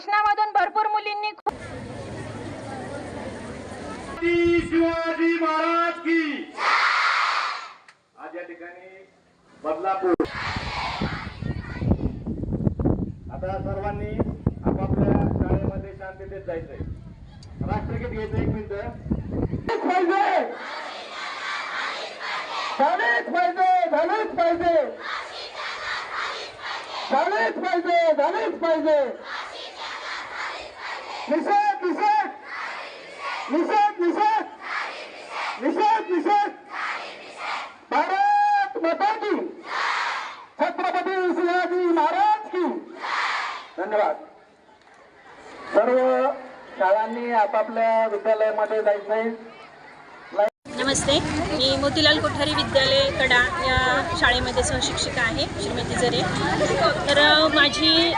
भाषणामधून भरपूर मुलींनी शिवाजी महाराज की. आज या ठिकाणी बदलापूर. आता सर्वांनी आपापल्या शाळेमध्ये शांततेत जायचंय. राष्ट्रगीत घ्यायचं एक मिनिट. पाहिजे. झालेच पाहिजे झालेच पाहिजे. झालेच पाहिजे झालेच पाहिजे. निषेध निषेध. निषेध निषेध. निषेध निषेध. भारत माता की छत्रपती शिवाजी महाराज की धन्यवाद. सर्व शाळांनी आपापल्या विद्यालयामध्ये जायचंय नमस्ते. मी मोतीलाल कोठारी विद्यालय कडा या शाळेमध्ये सहशिक्षिका आहे श्रीमती जरे. तर माझी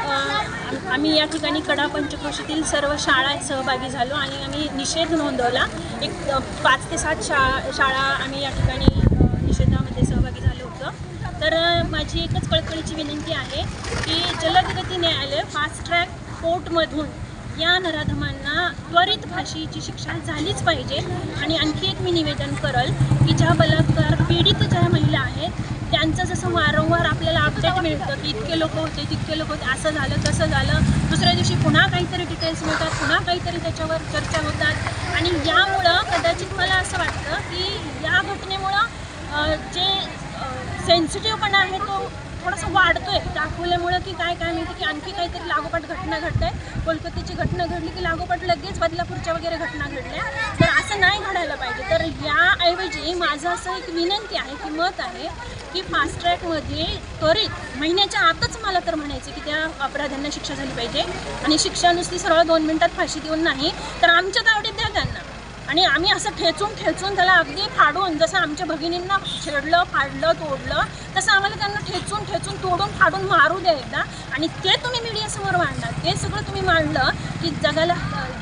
आम्ही या ठिकाणी कडा पंचक्रोशीतील सर्व शाळा सहभागी झालो आणि आम्ही निषेध नोंदवला. एक पाच ते सात शा शाळा आम्ही या ठिकाणी निषेधामध्ये सहभागी झालो होतो. तर माझी एकच कळकळीची विनंती आहे की जलदगती न्यायालय फास्ट ट्रॅक कोर्टमधून या नराधमांना त्वरित फाशीची शिक्षा झालीच पाहिजे. आणि आणखी एक मी निवेदन करल की ज्या बलात्कार पीडित त्यांचं जसं वारंवार आपल्याला अपडेट मिळतं की इतके लोक होते तितके लोक होते असं झालं तसं झालं. दुसऱ्या दिवशी पुन्हा काहीतरी डिटेल्स मिळतात पुन्हा काहीतरी त्याच्यावर चर्चा होतात. आणि यामुळं कदाचित मला असं वाटतं की या घटनेमुळं जे सेन्सिटिव्हपणा आहे तो थोडासा वाढतोय. दाखवल्यामुळं की काय काय माहिती की आणखी काहीतरी लागोपाठ घटना घडत आहे कोलकात्याची घटना घडली की लागोपाठ लगेच बदलापूरच्या वगैरे घटना घडल्या. तर असं नाही घडायला पाहिजे. तर याऐवजी माझं असं एक विनंती आहे की मत आहे की फास्ट ट्रॅकमध्ये त्वरित महिन्याच्या आतच मला तर म्हणायचं की त्या अपराध्यांना शिक्षा झाली पाहिजे. आणि शिक्षा नुसती सरळ दोन मिनिटात फाशी देऊन नाही तर आमच्या तावडीत द्या त्यांना. आणि आम्ही असं ठेचून ठेचून त्याला अगदी फाडून जसं आमच्या भगिनींना छेडलं फाडलं तोडलं तसं आम्हाला त्यांना ठेचून ठेचून तोडून फाडून मारू द्या एकदा. आणि ते तुम्ही मीडियासमोर मांडणार. ते सगळं तुम्ही मांडलं की जगाला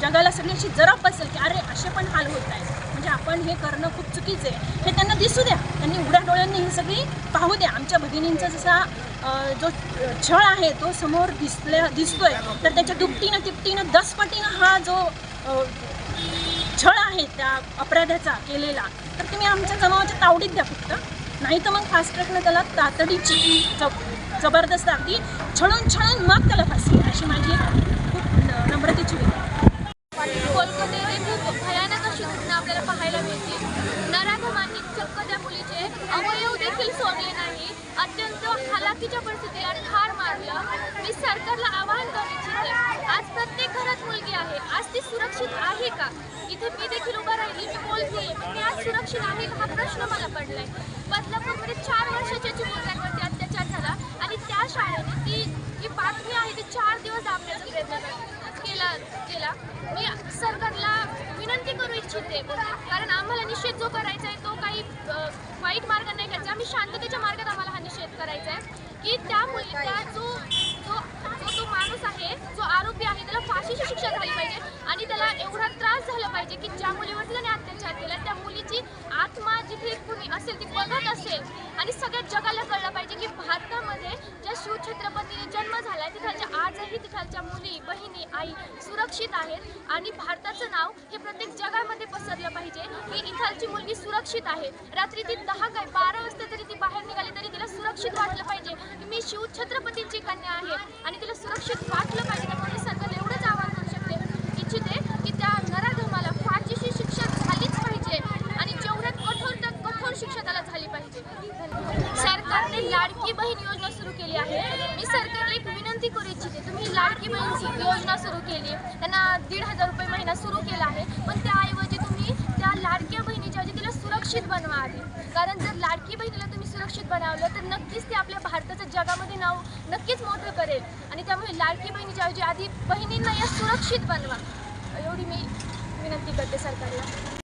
जगाला सगळी जरा बसेल की अरे असे पण हाल होत आहेत. म्हणजे आपण हे करणं खूप चुकीचं आहे. हे त्यांना दिसू द्या. त्यांनी उघड्या डोळ्यांनी ही सगळी पाहू द्या. आमच्या भगिनींचा जसा जो छळ आहे तो समोर दिसल्या दिसतोय. तर त्याच्या दुपटीनं तिपटीनं दसपटीनं हा जो आहे त्या अपराधाचा केलेला. तर तुम्ही आमच्या जमावाच्या तावडीत द्या फक्त. नाही तर मग फास्ट ट्रॅकनं त्याला तातडीची जबरदस्त अगदी छळून छळून मग त्याला फाशी अशी माझी खूप नम्रतेची विनंती कोलकात्यामध्ये खूप भयानक अशी घटना आपल्याला पाहायला मिळते. नराधमांनी चक्क त्या मुलीचे अवयव देखील सोडले नाही. अत्यंत हालाकीच्या परिस्थितीला आणि ठार मारलं. मी सरकारला आवाहन करू इच्छिते आज प्रत्येक घरात मुलगी आहे. आज ती सुरक्षित आहे का? इथे मी देखील उभा राहिली मी बोलते. मी आज सुरक्षित आहे का? हा प्रश्न मला पडलाय. बदलापूरमध्ये म्हणजे चार वर्षाच्या मुलग्यांवरती अत्याचार झाला आणि त्या शाळेने ती जी बातमी आहे ती चार दिवस दाबण्याचा प्रयत्न केला केला. केला मी सरकारला विनंती करू इच्छिते. कारण आम्हाला निषेध जो करायचा आहे तो काही वाईट मार्ग नाही करायचा आम्ही शांततेच्या मार्गात आम्हाला हा निषेध करायचा आहे. की त्या मुली त्या जो जो जो तो माणूस आहे जो आरोपी आहे त्याला फाशीची शिक्षा झाली पाहिजे आणि त्याला एवढा त्रास झाला पाहिजे की ज्या मुलीवरती त्याने अत्याचार केला त्या मुलीची आत्मा जिथे कुणी असेल ती बघत असेल. आणि सगळ्या जगाला कळलं पाहिजे की भारतामध्ये ज्या शिवछत्रपतीने जन्म झाला आहे तिथालच्या आजही तिथालच्या मुली बहिणी आई सुरक्षित आहेत. आणि भारताचं नाव हे प्रत्येक जगामध्ये पसरलं पाहिजे. की इथालची मुलगी सुरक्षित आहे. रात्री ती दहा काय बारा वाजता तरी ती बाहेर निघाली तरी तिला सुरक्षित वाटलं पाहिजे. की मी शिवछत्रपतींची कन्या आहे आणि तिला सुरक्षित वाट पाहिजे त्यामुळे मी सरकारला एवढंच आवाहन करू शकते इच्छिते की त्या नराधमाला फाशीची शिक्षा झालीच पाहिजे आणि जेवढ्यात कठोर तर कठोर शिक्षा त्याला झाली पाहिजे सरकारने लाडकी बहीण योजना सुरू केली आहे मी सरकारला एक विनंती करू इच्छिते. तुम्ही लाडकी बहीण योजना सुरू केली. त्यांना दीड हजार रुपये महिना सुरू केला आहे. पण त्याऐवजी तुम्ही त्या लाडक्या बहिणीच्या ऐवजी तिला सुरक्षित बनवा आधी कारण जर लाडकी बहिणीला तुम्ही सुरक्षित बनवलं तर नक्कीच ते आपल्या भारताचं जगामध्ये नाव नक्कीच मोठं करेल. आणि त्यामुळे लाडकी बहिणीच्या ऐवजी आधी बहिणींना या सुरक्षित बनवा. एवढी मी विनंती करते सरकारला.